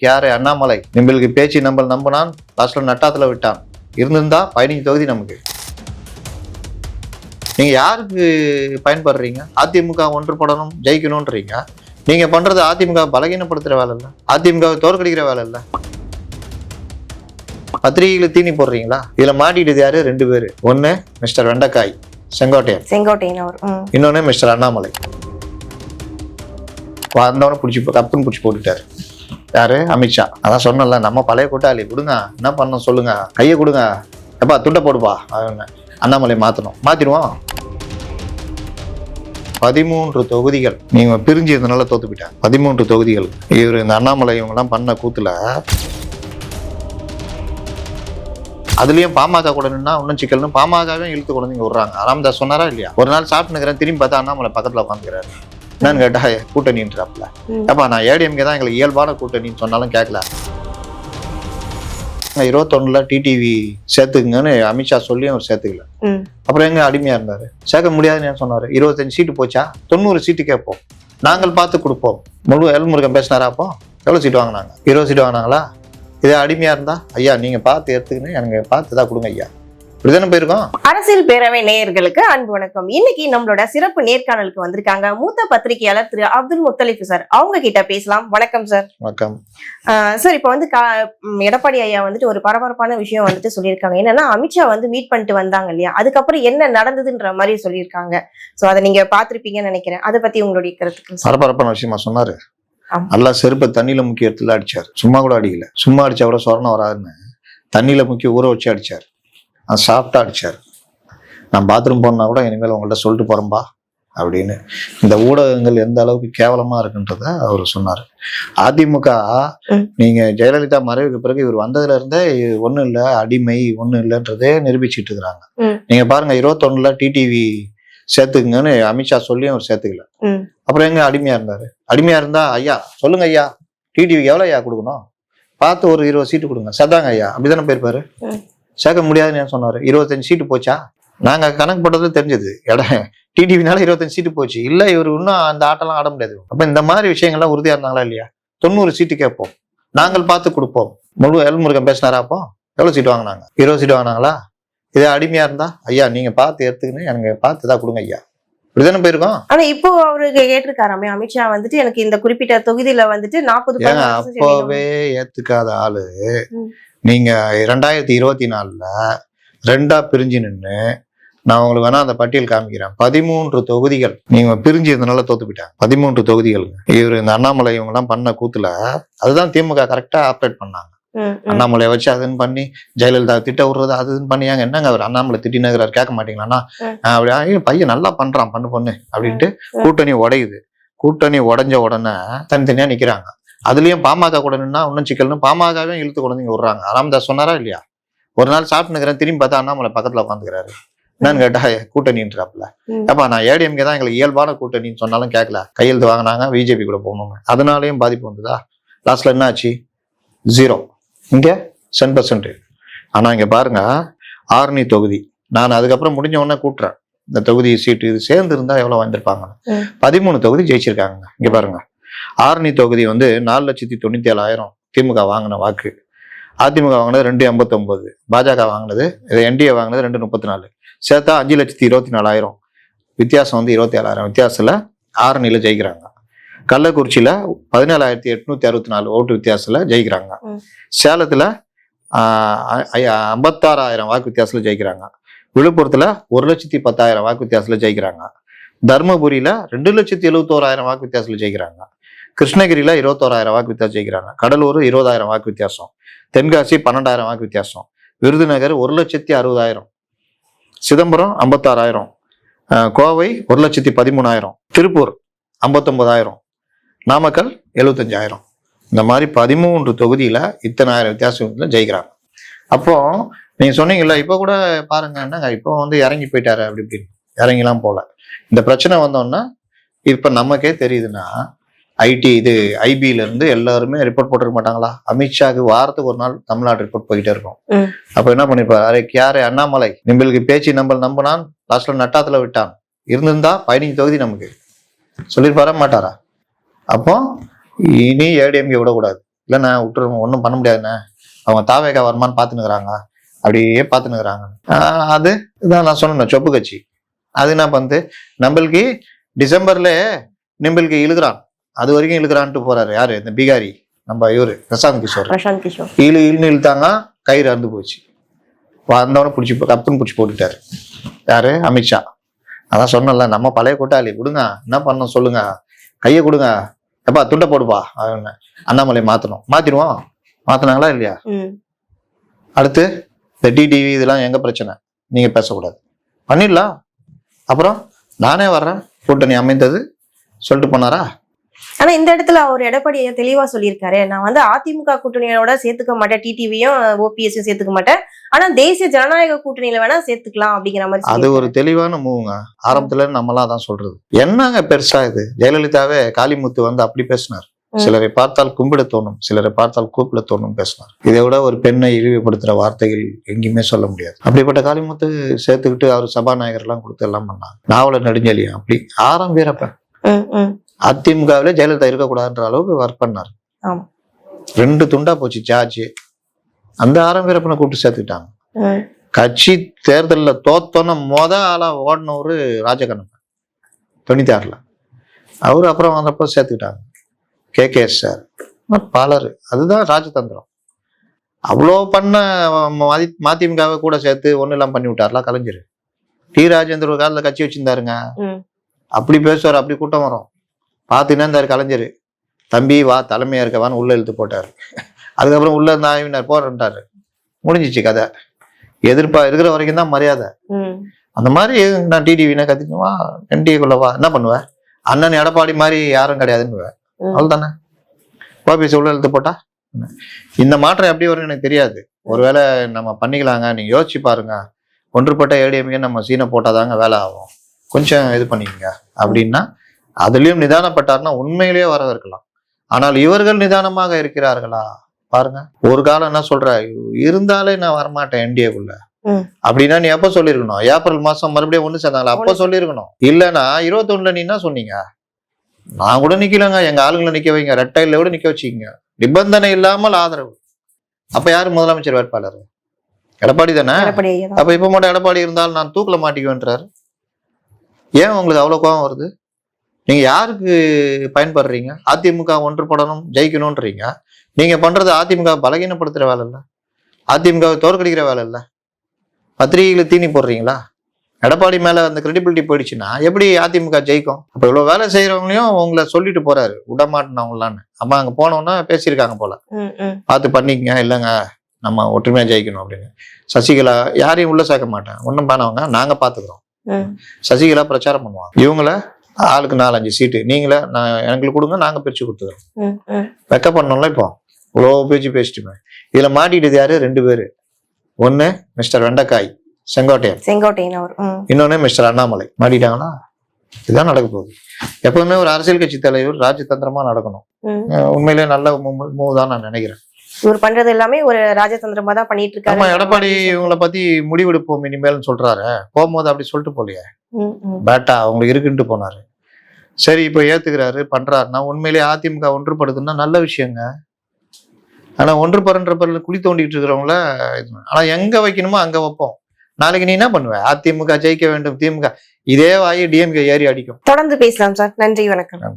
யாரு அண்ணாமலை நிம்பளுக்கு பேச்சு நம்பல் நம்பினான் லாஸ்ட்ல நட்டாத்துல விட்டான். இருந்திருந்தா பதினஞ்சு தொகுதி நமக்கு. நீங்க யாருக்கு பயன்படுறீங்க? அதிமுக ஒன்றுபடணும் ஜெயிக்கணும்ன்றீங்க? நீங்க பண்றது அதிமுக பலகீனப்படுத்துற வேலை இல்ல. அதிமுகவை தோற்கடிக்கிற வேலை இல்ல. பத்திரிகைகளை தீனி போடுறீங்களா? இதுல மாட்டிக்கிட்டது யாரு? ரெண்டு பேரு. ஒண்ணு மிஸ்டர் வெண்டைக்காய் செங்கோட்டையன். செங்கோட்டையன் அவர். இன்னொன்னு மிஸ்டர் அண்ணாமலை. வந்தவன பிடிச்சி கப்புன்னு பிடிச்சி போட்டுட்டாரு. யாரு? அமித்ஷா. அதான் சொன்னல நம்ம பழைய கூட்டாளி. கொடுங்க என்ன பண்ணணும் சொல்லுங்க. கையை கொடுங்க. எப்பா துண்டை போடுப்பா. அவன அண்ணாமலை மாத்தணும். மாத்திடுவோம். பதிமூன்று தொகுதிகள். நீங்க பிரிஞ்சு இருந்தனால தோத்து போயிட்டாங்க பதிமூன்று தொகுதிகள். இவர் இந்த அண்ணாமலை இவங்கெல்லாம் பண்ண கூத்துல அதுலயும் பாமக கூட நின்னா இன்னும் சிக்கல்னு பாமகவே இழுத்து கொண்டு வந்து இங்க விடுறாங்க. ராமதாஸ் சொன்னாரா இல்லையா? ஒரு நாள் சாப்பிட்டுக்கிறேன் திரும்பி பார்த்தா அண்ணாமலை பக்கத்துல உட்காந்துக்கிறாரு. என்னன்னு கேட்டா கூட்டணின்றாப்ல. ம். அப்பா நான் ஏடிஎம்கே தான் எங்களுக்கு இயல்பான கூட்டணின்னு சொன்னாலும் கேட்கல இருபத்தொன்னுல டிடிவி சேர்த்துக்குங்கன்னு அமித்ஷா சொல்லியும் அவர் சேர்த்துக்கல. அப்புறம் எங்க அடிமையா இருந்தாரு? சேர்க்க முடியாதுன்னு சொன்னாரு? இருபத்தஞ்சு சீட்டு போச்சா? தொண்ணூறு சீட்டு கேட்போம். நாங்கள் பார்த்து கொடுப்போம். முழு எல்முருகன் பேசினாரா அப்போ? எவ்வளவு சீட்டு வாங்கினாங்க? இருபது சீட்டு வாங்கினாங்களா? இதே அடிமையா இருந்தா? ஐயா நீங்க பார்த்து எடுத்துக்கின்னு எனக்கு பார்த்து தான் கொடுங்க ஐயா. இப்படிதானே போயிருக்கோம்? அரசியல் பேரவை நேயர்களுக்கு அன்பு வணக்கம். இன்னைக்கு நம்மளோட சிறப்பு நேர்காணலுக்கு வந்திருக்காங்க மூத்த பத்திரிகையாளர் திரு அப்துல் முத்தலிஃப் சார். அவங்க கிட்ட பேசலாம். வணக்கம் சார். வணக்கம். சார் இப்போ வந்து எடப்பாடி ஐயா வந்துட்டு ஒரு பரபரப்பான விஷயம் வந்துட்டு சொல்லியிருக்காங்க. என்னன்னா அமித்ஷா வந்து மீட் பண்ணிட்டு வந்தாங்க இல்லையா? அதுக்கப்புறம் என்ன நடந்ததுன்ற மாதிரி சொல்லியிருக்காங்க. சோ அதை நீங்க பாத்திருப்பீங்கன்னு நினைக்கிறேன். அதை பத்தி உங்களுடைய சார் பரபரப்பான விஷயமா சொன்னாரு. நல்லா செருப்பை தண்ணியில முக்கிய இடத்துல அடிச்சார். சும்மா கூட அடிக்கல. சும்மா அடிச்சா கூட சொரணம் வராதுன்னு தண்ணியில முக்கிய ஊற வச்சு அடிச்சார். அது சாப்பிட்டா அடிச்சார் நான் பாத்ரூம் போனா கூட இனிமேல் உங்கள்ட்ட சொல்லிட்டு போறேன்பா அப்படின்னு இந்த ஊடகங்கள் எந்த அளவுக்கு கேவலமா இருக்குன்றத அவர் சொன்னார் அதிமுக. நீங்க ஜெயலலிதா மறைவுக்கு பிறகு இவர் வந்ததுல இருந்தே ஒண்ணும் இல்ல அடிமை ஒண்ணும் இல்லைன்றதே நிரூபிச்சிட்டு இருக்கிறாங்க. நீங்க பாருங்க இருபத்தொன்னுல டிடிவி சேர்த்துக்குங்கன்னு அமித்ஷா சொல்லியும் அவர் சேர்த்துக்கல. அப்புறம் எங்க அடிமையா இருந்தாரு அடிமையா இருந்தா ஐயா சொல்லுங்க ஐயா டிடிவிக்கு எவ்வளவு ஐயா கொடுக்கணும் பார்த்து ஒரு இருபது சீட்டு கொடுங்க சதாங்க ஐயா அப்படிதானே போயிருப்பாரு. சேர்க்க முடியாதுன்னு சொன்னாரு? இருபத்தஞ்சு சீட்டு போச்சா? நாங்க கணக்கு போட்டது தெரிஞ்சது. இடம் டிடிவினால இருபத்தஞ்சு சீட்டு போச்சு. இல்ல இவர் இன்னும் அந்த ஆட்டெல்லாம் ஆட முடியாது. அப்ப இந்த மாதிரி விஷயங்கள்லாம் உறுதியா இருந்தாங்களா இல்லையா? தொண்ணூறு சீட்டு கேட்போம். நாங்கள் பார்த்து கொடுப்போம். முழு எல்முருகன் பேசினாரா அப்போ? எவ்வளவு சீட்டு வாங்கினாங்க? இருபது சீட்டு வாங்கினாங்களா? இதே அடிமையா இருந்தா? ஐயா நீங்க பார்த்து எடுத்துக்கின்னு எனக்கு பார்த்து தான் கொடுங்க ஐயா. இப்படிதானே போயிருக்கோம்? ஆனா இப்போ அவரு கேட்டிருக்காராமே அமித்ஷா வந்துட்டு எனக்கு இந்த குறிப்பிட்ட தொகுதியில வந்துட்டு நாற்பது அப்பவே ஏத்துக்காத ஆளு. ம். நீங்க ரெண்டாயிரத்தி இருபத்தி நாலுல ரெண்டா பிரிஞ்சு நின்னு நான் உங்களுக்கு வேணா அந்த பட்டியல் காமிக்கிறேன். பதிமூன்று தொகுதிகள். நீங்க பிரிஞ்சு இருந்தனால தோத்து போயிட்டாங்க பதிமூன்று தொகுதிகள் இவர் இந்த அண்ணாமலை இவங்க எல்லாம் பண்ண கூத்துல அதுதான் திமுக கரெக்டா ஆப்ரேட் பண்ணாங்க. அண்ணாமலையை வச்சு அதுன்னு பண்ணி ஜெயலலிதா திட்ட விடுறது அது இதுன்னு பண்ணியாங்க. என்னங்க அவர் அண்ணாமலை திட்டினகிறார் கேட்க மாட்டீங்களாண்ணா? அப்படி "ஐயோ, பையன் நல்லா பண்றான் பண்ணு பொண்ணு அப்படின்ட்டு. கூட்டணி உடையுது. கூட்டணி உடைஞ்ச உடனே தனித்தனியா நிக்கிறாங்க. அதுலயும் பாமக கூட நின்னா இன்னும் சிக்கல்னு பாமகவே இழுத்து இங்க விடுறாங்க. ராமதாஸ் சொன்னாரா இல்லையா? ஒரு நாள் சாப்பிட்டுக்கிறேன் திரும்பி பார்த்தா அண்ணாமலை பக்கத்துல உட்காந்துக்கிறாரு என்னன்னு கேட்டா கூட்டணின்றாப்ல ம். அப்பா நான் ஏடிஎம்கே தான் எங்களுக்கு இயல்பான கூட்டணின்னு சொன்னாலும் கேட்கல கையெழுத்து வாங்கினாங்க பிஜேபி கூட போகணுங்க அதனாலயும் பாதிப்பு வந்ததா? லாஸ்ட்ல என்ன ஆச்சு? ஜீரோ இங்க சென் பர்சன்ட் ஆனா இங்க பாருங்க ஆரணி தொகுதி. நான் அதுக்கப்புறம் முடிஞ்ச உடனே கூட்டுறேன். இந்த தொகுதி சீட்டு இது சேர்ந்து இருந்தா எவ்வளவு வந்திருப்பாங்க. பதிமூணு தொகுதி ஜெயிச்சிருக்காங்க. இங்க பாருங்க. ஆரணி தொகுதி வந்து நாலு லட்சத்தி தொண்ணூத்தி ஏழாயிரம் திமுக வாங்கின வாக்கு. அதிமுக வாங்கினது ரெண்டு எண்பத்தொன்பது. பாஜக வாங்கினது இது என்டிஏ வாங்கினது ரெண்டு முப்பத்தி நாலு சேர்த்தா அஞ்சு லட்சத்தி இருபத்தி நாலாயிரம் வித்தியாசம் வந்து இருபத்தி ஏழாயிரம் வித்தியாசத்துல ஆரணியில ஜெயிக்கிறாங்க. கள்ளக்குறிச்சியில பதினேழாயிரத்தி எட்நூத்தி அறுபத்தி நாலு ஓட்டு வித்தியாசத்துல ஜெயிக்கிறாங்க. சேலத்துல ஐம்பத்தாறாயிரம் வாக்கு வித்தியாசத்துல ஜெயிக்கிறாங்க. விழுப்புரத்துல ஒரு லட்சத்தி பத்தாயிரம் வாக்கு வித்தியாசத்துல ஜெயிக்கிறாங்க. தருமபுரியில் ரெண்டு லட்சத்தி எழுபத்தோராயிரம் வாக்கு வித்தியாசத்தில் ஜெயிக்கிறாங்க. கிருஷ்ணகிரியில இருபத்தோராயிரம் வாக்கு வித்தியாசம் ஜெயிக்கிறாங்க. கடலூர் இருபதாயிரம் வாக்கு வித்தியாசம். தென்காசி பன்னெண்டாயிரம் வாக்கு வித்தியாசம். விருதுநகர் ஒரு லட்சத்தி அறுபதாயிரம். சிதம்பரம் ஐம்பத்தாறாயிரம். கோவை ஒரு லட்சத்தி பதிமூணாயிரம். திருப்பூர் ஐம்பத்தொம்பதாயிரம் நாமக்கல் எழுபத்தஞ்சாயிரம் இந்த மாதிரி பதிமூன்று இத்தனை ஆயிரம் வித்தியாசத்தில் ஜெயிக்கிறாங்க. அப்போ நீங்கள் சொன்னீங்கல்ல இப்போ கூட பாருங்க என்னங்க இப்போ வந்து இறங்கி போயிட்டாரு அப்படி இப்படின்னு. இறங்கிலாம் போல. இந்த பிரச்சனை வந்தோன்னா இப்ப நமக்கே தெரியுதுன்னா ஐடி இது ஐபில இருந்து எல்லாருமே ரிப்போர்ட் போட்டிருக்க மாட்டாங்களா? அமித்ஷாக்கு வாரத்துக்கு ஒரு நாள் தமிழ்நாடு ரிப்போர்ட் போயிட்டே இருக்கும். அப்ப என்ன பண்ணிருப்பாரு அரே யாரு அண்ணாமலை நிம்பளுக்கு பேச்சு நம்பல் நம்பினான் லாஸ்ட்ல நட்டாத்துல விட்டான். இருந்திருந்தா பதினஞ்சு தொகுதி நமக்கு. சொல்லியிருப்பாரா மாட்டாரா? அப்போ இனி ஏடிஎம்கே விடக்கூடாது. இல்லைண்ணே விட்டுருவோம் ஒன்றும் பண்ண முடியாதுண்ணே. அவங்க தாவேக்கா வருமான்னு பார்த்துனுக்குறாங்க அப்படியே பார்த்துனுக்குறாங்க அது இதான் நான் சொன்னேன் சொப்பு கட்சி. அது என்ன பண்ணுது நம்மளுக்கு டிசம்பர்ல நம்மளுக்கு இழுக்கிறான். அது வரைக்கும் இழுக்கிறான்ட்டு போறாரு. யாரு? இந்த பீகாரி. நம்ம இவரு பிரசாந்த் கிஷோர். பிரசாந்த் கிஷோர். இழு இழுன்னு இழுத்தாங்க கயிறு அறுந்து போச்சு. வந்தவன பிடிச்சி கப்புன்னு பிடிச்சி போட்டுட்டாரு. யாரு? அமித்ஷா. அதான் சொன்னல நம்ம பழைய கூட்டாளி. கொடுங்க என்ன பண்ணணும் சொல்லுங்க. கையை கொடுங்க. எப்பா துண்டை போடுப்பா அப்படின்னு. அண்ணாமலை மாத்தணும். மாத்திடுவோம். மாத்தினாங்களா இல்லையா? அடுத்து இந்த டிடிவி இதெல்லாம் எங்க பிரச்சனை? நீங்க பேசக்கூடாது. பண்ணிடலாம். அப்புறம் நானே வர்றேன். கூட்டணி அமைந்தது. சொல்லிட்டு போனாரா? ஆனா இந்த இடத்துல அவர் எடப்பாடி தெளிவா சொல்லியிருக்காரு. நான் வந்து அதிமுக கூட்டணியோட சேர்த்துக்க மாட்டேன். டிடிவியும் ஓபிஎஸ்ஸையும் சேர்த்துக்க மாட்டேன். ஆனா தேசிய ஜனநாயக கூட்டணியில வேணா சேர்த்துக்கலாம் அப்படிங்கிற மாதிரி அது ஒரு. தெளிவான மூவுங்க. ஆரம்பத்துல நம்மளாம் தான் சொல்றது. என்னங்க பெருசா இது? ஜெயலலிதாவே காளிமுத்து வந்து அப்படி பேசினார். சிலரை பார்த்தால் கும்பிட தோணும் சிலரை பார்த்தால் கூப்பிட தோணும் பேசினார் இதை விட ஒரு பெண்ணை இழிவுபடுத்துற வார்த்தைகள் எங்கேயுமே சொல்ல முடியாது. அப்படிப்பட்ட காளிமுத்து சேர்த்துக்கிட்டு அவர் சபாநாயகர் எல்லாம் கொடுத்து எல்லாம் பண்ணாங்க. நாவல நெடுஞ்செலியா அப்படி ஆரம் வீரப்ப ம், ம். அதிமுகவிலே ஜெயலலிதா இருக்கக்கூடாதுன்ற அளவுக்கு ஒர்க் பண்ணார். ரெண்டு துண்டா போச்சு ஜார்ஜ். அந்த ஆரம் வீரப்பனை கூப்பிட்டு சேர்த்துக்கிட்டாங்க. கட்சி தேர்தல்ல தோத்தோன்ன மொத ஆளா ஓடினவரு ராஜகண்ணப்பன் தொண்ணூத்தாறுல. அவரு அப்புறம் வந்தப்போ சேர்த்துக்கிட்டாங்க. K K sir. பலர். அதுதான் ராஜதந்திரம். அவ்வளோ பண்ண மதி மதிமுகவை கூட சேர்த்து ஒன்றும் எல்லாம் பண்ணி விட்டார்ல கலைஞர். டி ராஜேந்தர் ஒரு காலத்துல கட்சி வச்சிருந்தாருங்க. அப்படி பேசுவார் அப்படி கூட்டம் வரும். பார்த்துன்னா இருந்தாரு கலைஞர். தம்பி வா தலைமையா இருக்கவான்னு உள்ள இழுத்து போட்டாரு. அதுக்கப்புறம் உள்ள இருந்த ஆய்வினர் போறேன்ட்டாரு. முடிஞ்சிச்சு கதை. எதிர்ப்பா இருக்கிற வரைக்கும் தான் மரியாதை. அந்த மாதிரி நான் டிடிவினா கத்திக்குவா என்டிஏக்குள்ள வா என்ன பண்ணுவேன் அண்ணன் எடப்பாடி மாதிரி யாரும் கிடையாதுன்னு ம். அவ்வளவுதானே? ஓபிஎஸ் உள்ள எழுத்து போட்டா? இந்த மாற்றம் எப்படி வரும்னு எனக்கு தெரியாது. ஒருவேளை நம்ம பண்ணிக்கலாங்க. நீங்க யோசிச்சு பாருங்க. ஒன்றுபட்ட ஏடிஎம்கே நம்ம சீனை போட்டாதாங்க வேலை ஆகும். கொஞ்சம் இது பண்ணிக்கங்க. அப்படின்னா அதுலயும் நிதானப்பட்டாருன்னா உண்மையிலேயே வரவேற்கலாம் ஆனால் இவர்கள் நிதானமாக இருக்கிறார்களா? பாருங்க. ஒரு காலம் என்ன சொல்ற? இருந்தாலே நான் வரமாட்டேன் என்டிஏக்குள்ள. அப்படின்னா நீ எப்ப சொல்லிருக்கணும் ஏப்ரல் மாசம் மறுபடியும் ஒண்ணு சேர்ந்தாங்களா? அப்ப சொல்லிருக்கணும் இல்லைன்னா இருபத்தொன்னுல நீ என்ன சொன்னீங்க? நான் கூட நிக்கலங்க. எங்க ஆளுங்களை நிக்க வைங்க. ரெட்டையில கூட நிக்க வச்சுக்கீங்க. நிபந்தனை இல்லாமல் ஆதரவு. அப்ப யாரு முதலமைச்சர் வேட்பாளர்? எடப்பாடி தானே. அப்ப இப்ப மட்டும் எடப்பாடி இருந்தால் நான் தூக்கில மாட்டிக்குவேன்றாரு. ஏன் உங்களுக்கு அவ்வளவு கோபம் வருது? நீங்க யாருக்கு பயன்படுறீங்க? அதிமுக ஒன்றுபடணும் ஜெயிக்கணும்ன்றீங்க. நீங்க பண்றது அதிமுக பலகீனப்படுத்துற வேலை இல்ல. அதிமுகவை தோற்கடிக்கிற வேலை இல்ல. பத்திரிகைகளை தீனி போடுறீங்களா? எடப்பாடி மேல அந்த கிரெடிபிலிட்டி போயிடுச்சுன்னா எப்படி அதிமுக ஜெயிக்கும்? அப்ப இவ்வளவு வேலை செய்யறவங்களையும் உங்களை சொல்லிட்டு போறாரு விடமாட்டேனவங்களான்னு. அப்ப அங்க போனோம்னா பேசியிருக்காங்க போல. பார்த்து பண்ணிக்கங்க இல்லைங்க நம்ம ஒற்றுமையா ஜெயிக்கணும் அப்படின்னு. சசிகலா யாரையும் உள்ள சேர்க்க மாட்டேன். ஒன்றும் பண்ணவங்க நாங்க பாத்துக்கிறோம். சசிகலா பிரச்சாரம் பண்ணுவாங்க இவங்கள ஆளுக்கு நாலஞ்சு சீட்டு. நீங்களே நான் எங்களுக்கு கொடுங்க நாங்க பிரிச்சு கொடுத்துக்கிறோம். வெக்க பண்ணோம்ல இப்போ? இவ்வளோ பேச்சு பேசிட்டுமே. இதுல மாட்டிக்கிட்டது யாரு? ரெண்டு பேரு. ஒண்ணு மிஸ்டர் வெண்டைக்காய். செங்கோட்டையன். செங்கோட்டையன் அவர். இன்னொன்னு மிஸ்டர் அண்ணாமலை. மாட்டிட்டாங்களா இதுதான் நடக்க போகுது. எப்பவுமே ஒரு அரசியல் கட்சி தலைவர் ராஜதந்திரமா நடக்கணும். உண்மையிலேயே நல்ல மூவ் தான் நான் நினைக்கிறேன். இவர் பண்றது எல்லாமே ஒரு ராஜதந்திரமா தான் பண்ணிட்டு இருக்காரு எடப்பாடி இவங்களை பத்தி முடிவெடுப்போம் இனிமேல்னு சொல்றாரு. போகும்போது அப்படி சொல்லிட்டு போலையே. பேட்டா அவங்களுக்கு இருக்குன்ட்டு போனாரு. சரி இப்போ ஏத்துக்கிறாரு பண்றாருன்னா உண்மையிலேயே அதிமுக ஒன்றுபடுதுன்னா நல்ல விஷயங்க. ஆனா ஒன்றுபடுன்ற பேர்ல குழி தோண்டிட்டு இருக்கிறவங்கள. ஆனா எங்க வைக்கணுமோ அங்க வைப்போம். நாளைக்கு நீ என்ன பண்ணுவ? அதிமுக ஜெயிக்க வேண்டும் திமுக. இதே வாயி டிஎம்கே ஏறி அடிக்கும். தொடர்ந்து பேசலாம் சார். நன்றி வணக்கம்.